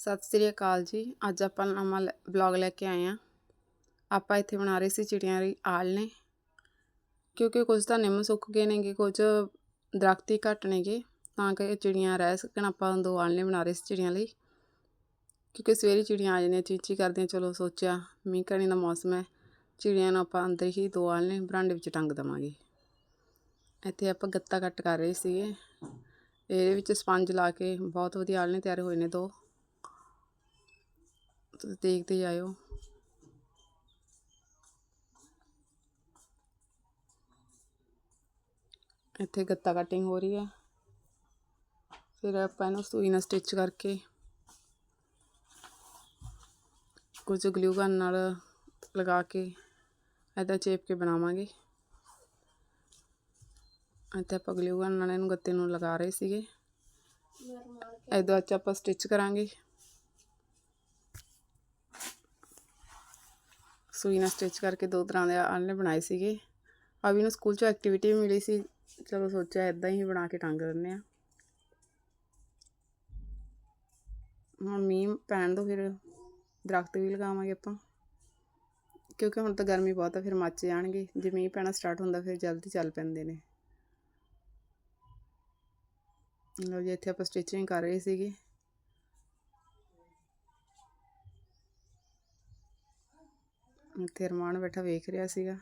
ਸਤਿ ਸ੍ਰੀ ਅਕਾਲ ਜੀ। ਅੱਜ ਆਪਾਂ ਨਵਾਂ ਬਲੌਗ ਲੈ ਕੇ ਆਏ ਆ। ਆਪਾਂ ਇੱਥੇ ਬਣਾ ਰਹੇ ਸੀ ਚਿੜੀਆਂ ਦੀ ਆਲਣੇ ਕਿਉਂਕਿ ਕੁਝ ਤਾਂ ਨਿੰਮ ਸੁੱਕ ਗਏ ਨੇਗੇ, ਕੁਝ ਦਰਖਤ ਹੀ ਘੱਟ ਨੇਗੇ। ਤਾਂ ਕਿ ਚਿੜੀਆਂ ਰਹਿ ਸਕਣ, ਆਪਾਂ ਦੋ ਆਲਣੇ ਬਣਾ ਰਹੇ ਸੀ ਚਿੜੀਆਂ ਲਈ। ਕਿਉਂਕਿ ਸਵੇਰੇ ਚਿੜੀਆਂ ਆ ਜਾਂਦੀਆਂ, ਚੀਚੀ ਕਰਦੀਆਂ, ਚਲੋ ਸੋਚਿਆ, ਮੀਂਹ ਕਣੀ ਦਾ ਮੌਸਮ ਹੈ। ਚਿੜੀਆਂ ਨੂੰ ਆਪਾਂ ਅੰਦਰ ਹੀ ਦੋ ਆਲਣੇ ਬਰਾਂਡੇ ਵਿੱਚ ਟੰਗ ਦਵਾਂਗੇ। ਇੱਥੇ ਆਪਾਂ ਗੱਤਾ ਕੱਟ ਕਰ ਰਹੇ ਸੀਗੇ। ਇਹਦੇ ਵਿੱਚ ਸਪੰਜ ਲਾ ਕੇ ਬਹੁਤ ਵਧੀਆ ਆਲਣੇ ਤਿਆਰ ਹੋਏ ਨੇ ਦੋ। ਤੁਸੀਂ ਦੇਖਦੇ ਜਾਇਓ। ਇੱਥੇ ਗੱਤਾ ਕਟਿੰਗ ਹੋ ਰਹੀ ਹੈ। ਫਿਰ ਆਪਾਂ ਇਹਨੂੰ ਸੂਈ ਨਾਲ ਸਟਿਚ ਕਰਕੇ ਕੁਝ ਗਲੂ ਗਨ ਨਾਲ ਲਗਾ ਕੇ ਐਦਾ ਚੇਪ ਕੇ ਬਣਾਵਾਂਗੇ। ਇੱਥੇ ਆਪਾਂ ਗਲੂ ਗਨ ਨਾਲ ਇਹਨੂੰ ਗੱਤੇ ਨੂੰ ਲਗਾ ਰਹੇ ਸੀਗੇ। ਐਦਾ ਅੱਜ ਆਪਾਂ ਸਟਿਚ ਕਰਾਂਗੇ। ਸੂਈ ਨਾਲ ਸਟਿਚ ਕਰਕੇ ਦੋ ਤਰ੍ਹਾਂ ਦੇ ਆਲਣੇ ਬਣਾਏ ਸੀਗੇ। ਆ ਵੀ ਨੂੰ ਸਕੂਲ 'ਚੋਂ ਐਕਟੀਵਿਟੀ ਮਿਲੀ ਸੀ। ਚਲੋ ਸੋਚਿਆ ਇਦਾਂ ਹੀ ਬਣਾ ਕੇ ਟੰਗ ਦਿੰਨੇ ਆ ਹੁਣ ਮੀਂਹ ਪੈਣ ਤੋਂ ਫਿਰ ਦਰਖਤ ਵੀ ਲਗਾਵਾਂਗੇ ਆਪਾਂ। ਕਿਉਂਕਿ ਹੁਣ ਤਾਂ ਗਰਮੀ ਬਹੁਤ ਆ, ਫਿਰ ਮੱਚ ਜਾਣਗੇ। ਜੇ ਮੀਂਹ ਪੈਣਾ ਸਟਾਰਟ ਹੁੰਦਾ, ਫਿਰ ਜਲਦੀ ਚੱਲ ਪੈਂਦੇ ਨੇ। ਲੋ ਜੀ, ਇੱਥੇ ਆਪਾਂ ਸਟਿਚਿੰਗ ਕਰ ਰਹੇ ਸੀਗੇ। ਇੱਥੇ ਰਮਾਨ ਬੈਠਾ ਵੇਖ ਰਿਹਾ ਸੀਗਾ।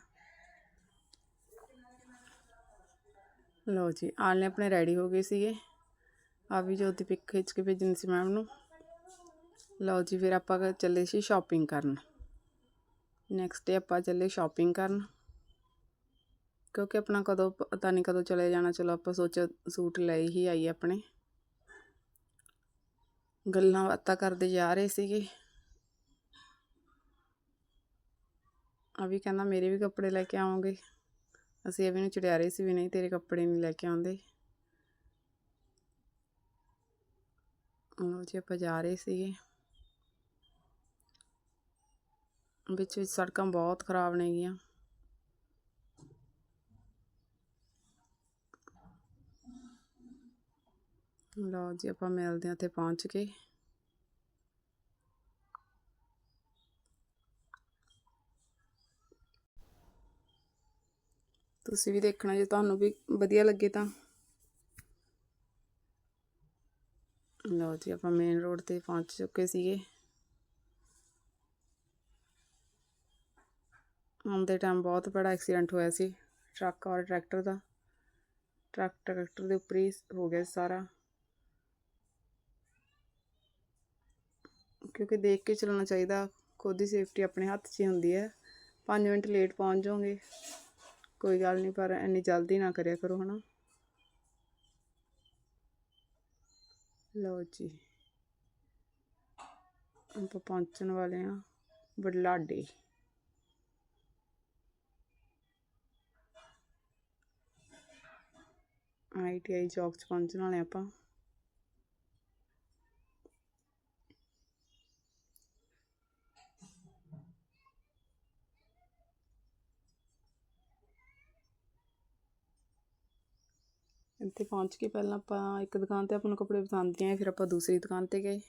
ਲਓ ਜੀ, ਆਲਨੇ ਆਪਣੇ ਰੈਡੀ ਹੋ ਗਏ ਸੀਗੇ। ਆ ਵੀ ਜੋ ਦੀ ਪਿਕ ਖਿੱਚ ਕੇ ਭੇਜਣੀ ਸੀ ਮੈਮ ਨੂੰ। ਲਓ ਜੀ, ਫਿਰ ਆਪਾਂ ਚੱਲੇ ਸੀ ਸ਼ਾਪਿੰਗ ਕਰਨ। ਨੈਕਸਟ ਡੇ ਆਪਾਂ ਚੱਲੇ ਸ਼ਾਪਿੰਗ ਕਰਨ। ਕਿਉਂਕਿ ਆਪਣਾ ਕਦੋਂ ਪਤਾ ਨਹੀਂ ਕਦੋਂ ਚਲੇ ਜਾਣਾ, ਚਲੋ ਆਪਾਂ ਸੋਚ, ਸੂਟ ਲੈ ਹੀ ਆਈਏ ਆਪਣੇ। ਗੱਲਾਂ ਬਾਤਾਂ ਕਰਦੇ ਜਾ ਰਹੇ ਸੀਗੇ। ਅਭੀ ਕਹਿੰਦਾ ਮੇਰੇ ਵੀ ਕੱਪੜੇ ਲੈ ਕੇ ਆਉਂਗੇ ਅਸੀਂ ਅਭੀ ਨੂੰ ਚੜਿਆ ਰਹੇ ਸੀ ਵੀ ਨਹੀਂ, ਤੇਰੇ ਕੱਪੜੇ ਨਹੀਂ ਲੈ ਕੇ ਆਉਂਦੇ। ਉਹ ਜੀ, ਆਪਾਂ ਜਾ ਰਹੇ ਸੀਗੇ। ਵਿੱਚ ਵਿੱਚ ਸੜਕਾਂ ਬਹੁਤ ਖਰਾਬ ਨੇਗੀਆਂ ਲਓ ਜੀ, ਆਪਾਂ ਮਿਲਦੇ ਹਾਂ ਤੇ ਪਹੁੰਚ ਕੇ। ਤੁਸੀਂ ਵੀ ਦੇਖਣਾ ਜੇ ਤੁਹਾਨੂੰ ਵੀ ਵਧੀਆ ਲੱਗੇ ਤਾਂ। ਲਓ ਜੀ, ਆਪਾਂ ਮੇਨ ਰੋਡ ਤੇ ਪਹੁੰਚ ਚੁੱਕੇ ਸੀਗੇ। ਆਉਂਦੇ ਟਾਈਮ ਬਹੁਤ ਬੜਾ ਐਕਸੀਡੈਂਟ ਹੋਇਆ ਸੀ ਟਰੱਕ ਔਰ ਟਰੈਕਟਰ ਦਾ। ਟਰੱਕ ਟਰੈਕਟਰ ਦੇ ਉੱਪਰ ਹੀ ਹੋ ਗਿਆ ਸਾਰਾ। ਕਿਉਂਕਿ ਦੇਖ ਕੇ ਚਲਾਉਣਾ ਚਾਹੀਦਾ, ਖੁਦ ਦੀ ਸੇਫਟੀ ਆਪਣੇ ਹੱਥ 'ਚ ਹੀ ਹੁੰਦੀ ਹੈ। 5 ਮਿੰਟ ਲੇਟ ਪਹੁੰਚ ਜਾਓਗੇ। ਕੋਈ ਗੱਲ ਨਹੀਂ, ਪਰ ਇੰਨੀ ਜਲਦੀ ਨਾ ਕਰਿਆ ਕਰੋ, ਹਨਾ? ਲਓ ਜੀ। ਆਪਾਂ ਪਹੁੰਚਣ ਵਾਲੇ ਆ ਬੜਲਾਡੇ। ਆਈਟੀਆਈ ਚੌਕ 'ਚ ਪਹੁੰਚਣ ਵਾਲੇ ਆਪਾਂ। ਇੱਥੇ ਪਹੁੰਚ ਕੇ ਪਹਿਲਾਂ ਆਪਾਂ ਇੱਕ ਦੁਕਾਨ ਤੇ ਆਪਾਂ ਨੂੰ ਕੱਪੜੇ ਪਸੰਦ ਆਏ ਫਿਰ ਆਪਾਂ ਦੂਸਰੀ ਦੁਕਾਨ ਤੇ ਗਏ।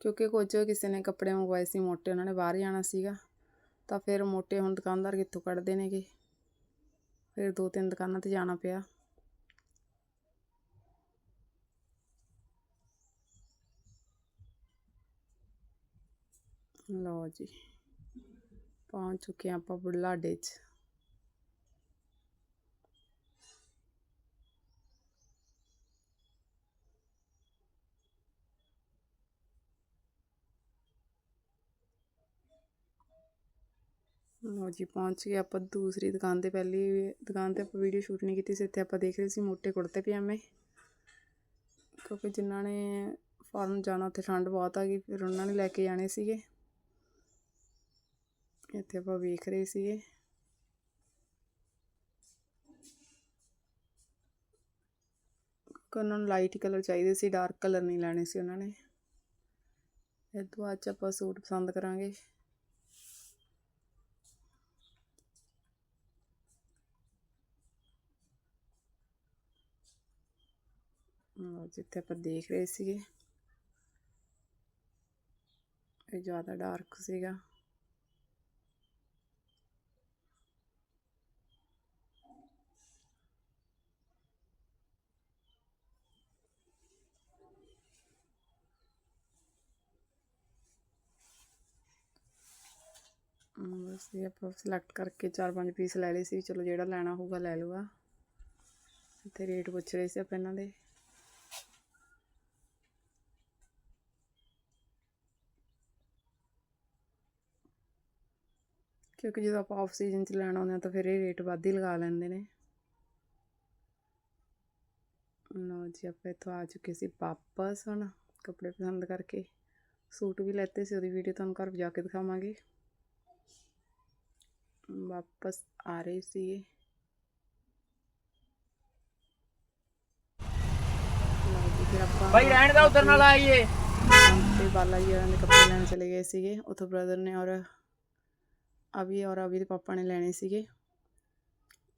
ਕਿਉਂਕਿ ਕੁਝ ਕਿਸੇ ਨੇ ਕੱਪੜੇ ਮੰਗਵਾਏ ਸੀ, ਮੋਟੇ ਉਹਨਾਂ ਨੇ ਬਾਹਰ ਜਾਣਾ ਸੀਗਾ। ਤਾਂ ਫਿਰ ਮੋਟੇ ਹੁਣ ਦੁਕਾਨਦਾਰ ਕਿੱਥੋਂ ਕੱਢਦੇ ਨੇਗੇ? ਫਿਰ ਦੋ ਤਿੰਨ ਦੁਕਾਨਾਂ ਤੇ ਜਾਣਾ ਪਿਆ। ਲਓ ਜੀ, ਪਹੁੰਚ ਚੁੱਕੇ ਆਪਾਂ ਬੁਢਲਾਡੇ 'ਚ। ਲੋ ਜੀ, ਪਹੁੰਚ ਗਏ ਆਪਾਂ ਦੂਸਰੀ ਦੁਕਾਨ ਤੇ। ਪਹਿਲੀ ਦੁਕਾਨ ਤੇ ਆਪਾਂ ਵੀਡੀਓ ਸ਼ੂਟ ਨਹੀਂ ਕੀਤੀ ਸੀ, ਇੱਥੇ ਆਪਾਂ ਦੇਖ ਰਹੇ ਸੀ ਮੋਟੇ ਕੁੜਤੇ ਪਜਾਮੇ। ਕਿਉਂਕਿ ਜਿਨ੍ਹਾਂ ਨੇ ਫਾਰਮ ਜਾਣਾ, ਉੱਥੇ ਠੰਡ ਬਹੁਤ ਆ ਗਈ, ਫਿਰ ਉਹਨਾਂ ਨੇ ਲੈ ਕੇ ਜਾਣੇ ਸੀਗੇ। ਇੱਥੇ ਆਪਾਂ ਵੇਖ ਰਹੇ ਸੀਗੇ। ਉਹਨਾਂ ਨੂੰ ਲਾਈਟ ਕਲਰ ਚਾਹੀਦੇ ਸੀ ਡਾਰਕ ਕਲਰ ਨਹੀਂ ਲੈਣੇ ਸੀ ਉਹਨਾਂ ਨੇ। ਇਹ ਤੋਂ ਬਾਅਦ ਆਪਾਂ ਸੂਟ ਪਸੰਦ ਕਰਾਂਗੇ। ਜਿੱਥੇ ਆਪਾਂ ਦੇਖ ਰਹੇ ਸੀਗੇ। ਇਹ ਜ਼ਿਆਦਾ ਡਾਰਕ ਸੀਗਾ। ਬਸ ਇਹ ਆਪਾਂ ਸਿਲੈਕਟ ਕਰਕੇ ਚਾਰ ਪੰਜ ਪੀਸ ਲੈ ਲਏ ਸੀ। ਚਲੋ ਜਿਹੜਾ ਲੈਣਾ ਹੋਊਗਾ ਲੈ ਲੂਗਾ ਤੇ ਰੇਟ ਪੁੱਛ ਰਹੇ ਸੀ ਆਪਾਂ ਇਹਨਾਂ ਦੇ। ਕਿਉਂਕਿ ਜਦੋਂ ਆਪਾਂ ਆਫ ਸੀਜ਼ਨ 'ਚ ਲੈਣਾ ਹੁੰਦਾ ਤਾਂ ਫਿਰ ਇਹ ਰੇਟ ਵੱਧ ਹੀ ਲਗਾ ਲੈਂਦੇ ਨੇ। ਲਓ ਜੀ ਆਪਾਂ ਇੱਥੋਂ ਆ ਚੁੱਕੇ ਸੀ ਵਾਪਸ ਹੁਣ ਕੱਪੜੇ ਪਸੰਦ ਕਰਕੇ। ਸੂਟ ਵੀ ਲੈਤੇ ਸੀ ਉਹਦੀ ਵੀਡੀਓ ਤੁਹਾਨੂੰ ਘਰ ਜਾ ਕੇ ਦਿਖਾਵਾਂਗੇ। ਵਾਪਸ ਆ ਰਹੇ ਆਪਾਂ ਭਾਈ ਰਹਿਣ ਦਾ ਉਧਰ ਨਾਲ ਆਈਏ ਤੇ ਬਾਲਾ ਜੀ ਹੋਰਾਂ ਦੇ ਕੱਪੜੇ ਲੈਣ ਚਲੇ ਗਏ ਸੀਗੇ। ਉਥੋਂ ਬ੍ਰਦਰ ਨੇ ਔਰ ਅਭੀ ਔਰ ਅਭੀ ਦੇ ਪਾਪਾ ਨੇ ਲੈਣੇ ਸੀਗੇ।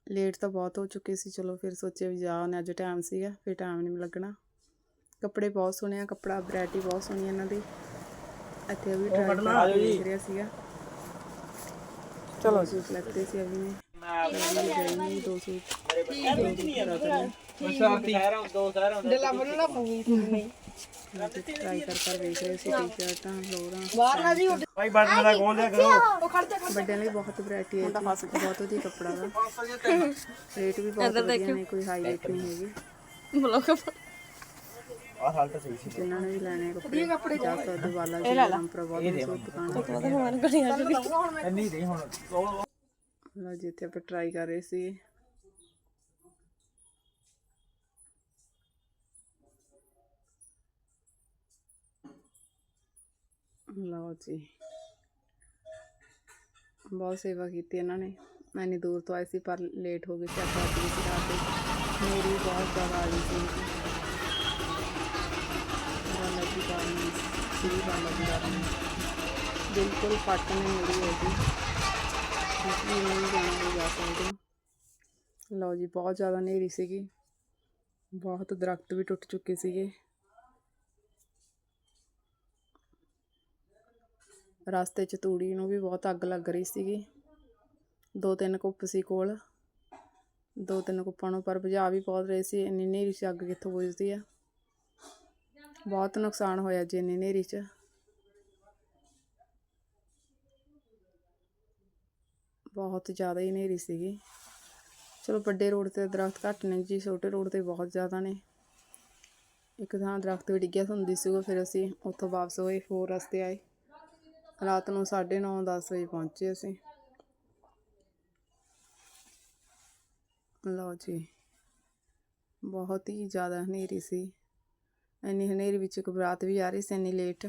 ਲੇਟ ਤਾਂ ਬਹੁਤ ਹੋ ਚੁੱਕੇ ਸੀ ਚਲੋ ਫਿਰ ਸੋਚਿਆ ਵੀ ਜਾ ਉਹਨੇ ਅੱਜ ਟਾਈਮ ਸੀਗਾ ਫਿਰ ਟਾਈਮ ਨਹੀਂ ਲੱਗਣਾ। ਕੱਪੜੇ ਬਹੁਤ ਸੋਹਣੇ ਆ ਕੱਪੜਾ ਵੈਰਾਈਟੀ ਬਹੁਤ ਸੋਹਣੀ ਇਹਨਾਂ ਦੀ। ਇੱਥੇ ਵੀ ਟਰਾਈ ਕਰਕੇ ਦੇਖ ਰਿਹਾ ਸੀਗਾ। ਚਲੋ। ਸੂਟ ਲੈਤੇ ਸੀ ਅਭੀ ਨੇ। ਅਭੀ ਨੇ ਗਏ ਨਹੀਂ ਦੋ ਸੂਟ ਬ੍ਰਦਰ ਨੇ ਸ਼ਾਂਤੀ ਸ਼ਹਿਰਾਂ ਦੋ ਸ਼ਹਿਰਾਂ ਟਰਾਈ ਕਰ ਕਰ ਵੇਖ ਰਹੇ ਸੀ ਟੀ-ਸ਼ਰਟਾਂ ਲੋਰਾਂ ਭਾਈ ਬਟਨ ਦਾ ਖੋਲ ਦਿਆ ਕਰੋ। ਵੱਡਿਆਂ ਲਈ ਬਹੁਤ ਵੈਰਾਈਟੀ ਹੈ ਇੱਥੇ ਬਹੁਤ ਵਧੀਆ ਕੱਪੜਾ ਦਾ ਰੇਟ ਵੀ ਬਹੁਤ ਵਧੀਆ ਨੇ ਕੋਈ ਹਾਈ ਰੇਟ ਨਹੀਂ ਹੈਗੀ। ਆਹ ਹਾਲ ਤਾਂ ਸਹੀ ਸੀ। ਜਿਨ੍ਹਾਂ ਨੇ ਵੀ ਲੈਣੇ ਆ ਕੱਪੜੇ ਜਾ ਸਕਦੇ ਵਾਲਾ ਜੀ ਰਾਮਪੁਰਾ ਬਹੁਤ ਸੂਟ ਦੁਕਾਨ ਹੈ ਇੰਨੀ ਨਹੀਂ ਹੁਣ। ਲਓ ਜੀ ਇੱਥੇ ਆਪਾਂ ਟਰਾਈ ਕਰ ਰਹੇ ਸੀ। ਲਓ ਜੀ ਬਹੁਤ ਸੇਵਾ ਕੀਤੀ ਇਹਨਾਂ ਨੇ ਮੈਂ ਇੰਨੀ ਦੂਰ ਤੋਂ ਆਈ ਸੀ ਪਰ ਲੇਟ ਹੋ ਗਈ ਸੀ ਆਪਾਂ ਅੱਜ ਸੀ ਰਾਤ ਦੇ ਮੇਰੀ ਬਹੁਤ ਜ਼ਿਆਦਾ ਆ ਗਈ ਸੀ ਵਾਲਾ ਜੀ ਕਾਰਨ ਸ੍ਰੀ ਵਾਲਾ ਜੀ ਕਾਰਨ ਬਿਲਕੁਲ ਪੱਟ ਨਹੀਂ ਮੇਰੀ ਹੋ ਗਈ ਇਸ ਲਈ ਨਹੀਂ ਜਾਣਾ ਹੋ ਜਾ ਸਕਦੇ ਹੋ। ਲਓ ਜੀ ਬਹੁਤ ਜ਼ਿਆਦਾ ਹਨੇਰੀ ਸੀਗੀ ਬਹੁਤ ਦਰਖਤ ਵੀ ਟੁੱਟ ਚੁੱਕੇ ਸੀਗੇ ਰਸਤੇ 'ਚ ਤੂੜੀ ਨੂੰ ਵੀ ਬਹੁਤ ਅੱਗ ਲੱਗ ਰਹੀ ਸੀਗੀ। ਦੋ ਤਿੰਨ ਕੁੱਪ ਸੀ ਕੋਲ। ਦੋ ਤਿੰਨ ਕੁੱਪਾਂ ਨੂੰ ਪਰ ਬੁਝਾ ਵੀ ਬਹੁਤ ਰਹੇ ਸੀ। ਇੰਨੀ ਹਨੇਰੀ 'ਚ ਅੱਗ ਕਿੱਥੋਂ ਬੁਝਦੀ ਆ? ਬਹੁਤ ਨੁਕਸਾਨ ਹੋਇਆ ਜੀ ਇੰਨੀ ਹਨੇਰੀ 'ਚ। ਬਹੁਤ ਜ਼ਿਆਦਾ ਹੀ ਹਨੇਰੀ ਸੀਗੀ। ਚਲੋ ਵੱਡੇ ਰੋਡ ਤੇ ਦਰਖਤ ਘੱਟ ਨੇ ਜੀ, ਛੋਟੇ ਰੋਡ ਤੇ ਬਹੁਤ ਜ਼ਿਆਦਾ ਨੇ। ਇੱਕ ਥਾਂ ਦਰਖਤ ਵੀ ਡਿੱਗਿਆ ਹੁੰਦੀ ਸੀਗਾ ਫਿਰ ਅਸੀਂ ਉੱਥੋਂ ਵਾਪਸ ਹੋਏ, ਹੋਰ ਰਸਤੇ ਆਏ। ਰਾਤ ਨੂੰ 9:30 10 ਵਜੇ ਪਹੁੰਚੇ ਅਸੀਂ। ਲਓ ਜੀ, ਬਹੁਤ ਹੀ ਜ਼ਿਆਦਾ ਹਨੇਰੀ ਸੀ। ਇੰਨੀ ਹਨੇਰੀ ਵਿੱਚ ਇੱਕ ਬਰਾਤ ਵੀ ਆ ਰਹੀ ਸੀ, ਇੰਨੀ ਲੇਟ।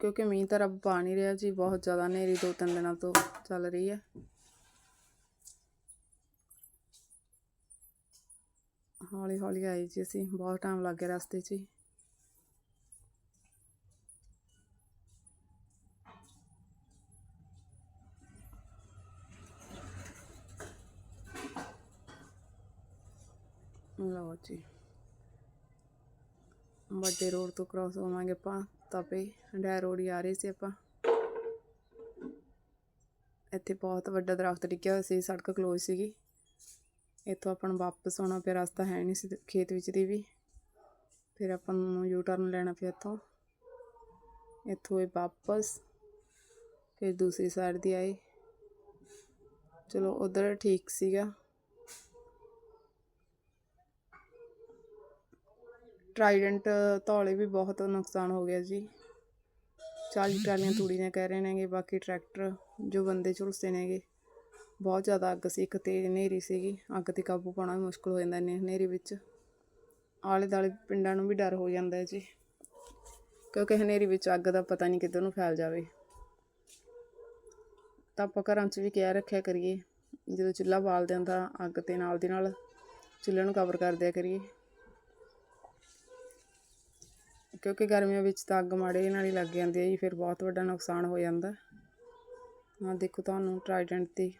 ਕਿਉਂਕਿ ਮੀਂਹ ਤਾਂ ਰੱਬ ਪਾ ਨਹੀਂ ਰਿਹਾ ਜੀ, ਬਹੁਤ ਜ਼ਿਆਦਾ ਹਨੇਰੀ ਦੋ ਤਿੰਨ ਦਿਨਾਂ ਤੋਂ ਚੱਲ ਰਹੀ ਹੈ। ਹੌਲੀ ਹੌਲੀ ਆਈ ਜੀ ਅਸੀਂ, ਬਹੁਤ ਟਾਈਮ ਲੱਗ ਗਿਆ ਰਸਤੇ 'ਚ ਹੀ। ਲਓ ਜੀ। ਵੱਡੇ ਰੋਡ ਤੋਂ ਕ੍ਰਾਸ ਹੋਵਾਂਗੇ ਆਪਾਂ ਤਪੇ ਹੰਡਾਇ ਰੋਡ ਹੀ ਆ ਰਹੇ ਸੀ ਆਪਾਂ। ਇੱਥੇ ਬਹੁਤ ਵੱਡਾ ਦਰਖਤ ਡਿੱਗਿਆ ਹੋਇਆ ਸੀ, ਸੜਕ ਕਲੋਜ਼ ਸੀਗੀ। ਇੱਥੋਂ ਆਪਾਂ ਨੂੰ ਵਾਪਸ ਆਉਣਾ ਪਿਆ, ਰਸਤਾ ਹੈ ਨਹੀਂ ਸੀ ਖੇਤ ਵਿੱਚ ਦੀ ਵੀ। ਫਿਰ ਆਪਾਂ ਨੂੰ ਯੂ ਟਰਨ ਲੈਣਾ ਪਿਆ ਇੱਥੋਂ। ਇੱਥੋਂ ਇਹ ਵਾਪਸ, ਫਿਰ ਦੂਸਰੀ ਸਾਈਡ ਦੀ ਆਏ। ਚਲੋ, ਉਧਰ ਠੀਕ ਸੀਗਾ। ਟਰਾਈਡੈਂਟ ਧੌਲੇ ਵੀ ਬਹੁਤ ਨੁਕਸਾਨ ਹੋ ਗਿਆ ਜੀ। 40 ਟਰਾਲੀਆਂ ਤੂੜੀ ਨੇ ਕਹਿ ਰਹੇ ਨੇਗੇ, ਬਾਕੀ ਟਰੈਕਟਰ ਜੋ ਬੰਦੇ ਝੁਲਸੇ ਨੇਗੇ, ਬਹੁਤ ਜ਼ਿਆਦਾ ਅੱਗ ਸੀ, ਇੱਕ ਤੇਜ਼ ਹਨੇਰੀ ਸੀਗੀ, ਅੱਗ ਤੇ ਕਾਬੂ ਪਾਉਣਾ ਵੀ ਮੁਸ਼ਕਲ ਹੋ ਜਾਂਦਾ ਇੰਨੀ ਹਨੇਰੀ ਵਿੱਚ। ਆਲੇ ਦਾਲੇ ਪਿੰਡਾਂ ਨੂੰ ਵੀ ਡਰ ਹੋ ਜਾਂਦਾ ਹੈ ਜੀ, ਕਿਉਂਕਿ ਹਨੇਰੀ ਵਿੱਚ ਅੱਗ ਦਾ ਪਤਾ ਨਹੀਂ ਕਿੱਧਰ ਨੂੰ ਫੈਲ ਜਾਵੇ। ਤਾਂ ਆਪਾਂ ਘਰਾਂ 'ਚ ਵੀ ਕਹਿ ਰੱਖਿਆ ਕਰੀਏ, ਜਦੋਂ ਚੁੱਲ੍ਹਾ ਬਾਲਦੇ ਹਾਂ ਤਾਂ ਅੱਗ ਤੇ ਨਾਲ ਦੀ ਨਾਲ ਚੁੱਲ੍ਹੇ ਨੂੰ ਕਵਰ ਕਰ ਦਿਆ ਕਰੀਏ। ਕਿਉਂਕਿ ਗਰਮੀਆਂ ਵਿੱਚ ਤਾਂ ਅੱਗ ਮਾੜੇ ਨਾਲ ਹੀ ਲੱਗ ਜਾਂਦੀ ਹੈ ਜੀ, ਫਿਰ ਬਹੁਤ ਵੱਡਾ ਨੁਕਸਾਨ ਹੋ ਜਾਂਦਾ। ਆ ਦੇਖੋ ਤੁਹਾਨੂੰ ਟ੍ਰਾਈਡੈਂਟ ਦੀ।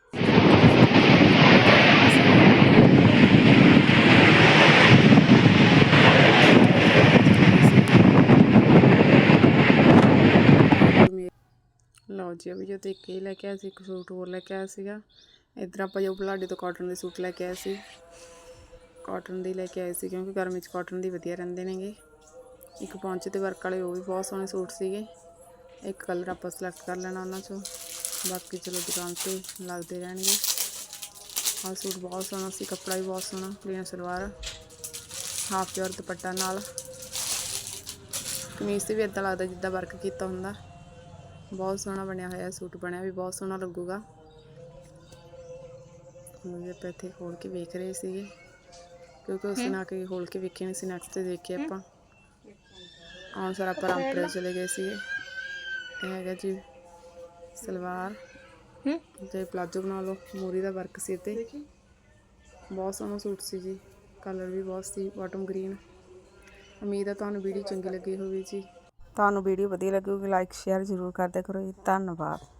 ਲਓ ਜੀ, ਅਭੀ ਜੋ ਤੇ ਇੱਕ ਹੀ ਲੈ ਕੇ ਆਇਆ ਸੀ, ਇੱਕ ਸੂਟ ਹੋਰ ਲੈ ਕੇ ਆਇਆ ਸੀਗਾ। ਇਧਰ ਆਪਾਂ ਜੋ ਬੁਲਾਡੇ ਤੋਂ ਕਾਟਨ ਦੇ ਸੂਟ ਲੈ ਕੇ ਆਏ ਸੀ। ਕਾਟਨ ਦੀ ਲੈ ਕੇ ਆਏ ਸੀ, ਕਿਉਂਕਿ ਗਰਮੀ 'ਚ ਕਾਟਨ ਦੀ ਵਧੀਆ ਰਹਿੰਦੇ ਨੇਗੇ। ਇੱਕ ਪੌਂਚੇ ਤੇ ਵਰਕ ਵਾਲੇ, ਉਹ ਵੀ ਬਹੁਤ ਸੋਹਣੇ ਸੂਟ ਸੀਗੇ। ਇੱਕ ਕਲਰ ਆਪਾਂ ਸਿਲੈਕਟ ਕਰ ਲੈਣਾ ਉਹਨਾਂ 'ਚੋਂ। ਬਾਕੀ ਚਲੋ ਦੁਕਾਨ ਤੇ ਲੱਗਦੇ ਰਹਿਣਗੇ। ਆਹ ਸੂਟ ਬਹੁਤ ਸੋਹਣਾ ਸੀ, ਕੱਪੜਾ ਵੀ ਬਹੁਤ ਸੋਹਣਾ ਪਲੇਨ ਸਲਵਾਰ ਹਾਫ ਜੋਰ ਦੁਪੱਟਾ ਨਾਲ। ਕਮੀਜ਼ ਤੇ ਵੀ ਇਦਾਂ ਲੱਗਦਾ ਜਿੱਦਾਂ ਵਰਕ ਕੀਤਾ ਹੁੰਦਾ। ਬਹੁਤ ਸੋਹਣਾ ਬਣਿਆ ਹੋਇਆ ਸੂਟ, ਬਣਿਆ ਵੀ ਬਹੁਤ ਸੋਹਣਾ ਲੱਗੂਗਾ। ਹੁਣ ਆਪਾਂ ਇੱਥੇ ਖੋਲ ਕੇ ਵੇਖ ਰਹੇ ਸੀਗੇ। ਕਿਉਂਕਿ ਉਸ ਨਾ ਆ ਕੇ ਖੋਲ ਕੇ ਵੇਖੇ ਨਹੀਂ ਸੀ ਨੈਕਸਟ ਤੇ ਦੇਖੇ ਆਪਾਂ। ਆਉਣ ਸਾਰ ਆਪਾਂ ਰਾਮਪੁਰੇ ਚਲੇ ਗਏ ਸੀਗੇ ਇਹ ਹੈਗਾ ਜੀ ਸਲਵਾਰ ਜੇ ਪਲਾਜੋ ਬਣਾ ਲਓ ਮੋਰੀ ਦਾ ਵਰਕ ਸੀ ਤੇ ਬਹੁਤ ਸੋਹਣਾ ਸੂਟ ਸੀ ਜੀ ਕਲਰ ਵੀ ਬਹੁਤ ਸੀ ਬਾਟਮ ਗ੍ਰੀਨ ਉਮੀਦ ਹੈ ਤੁਹਾਨੂੰ ਵੀਡੀਓ ਚੰਗੀ ਲੱਗੀ ਹੋਵੇ ਜੀ ਤੁਹਾਨੂੰ ਵੀਡੀਓ ਵਧੀਆ ਲੱਗੂਗੀ ਲਾਈਕ ਸ਼ੇਅਰ ਜ਼ਰੂਰ ਕਰਦੇ ਕਰੋ ਜੀ ਧੰਨਵਾਦ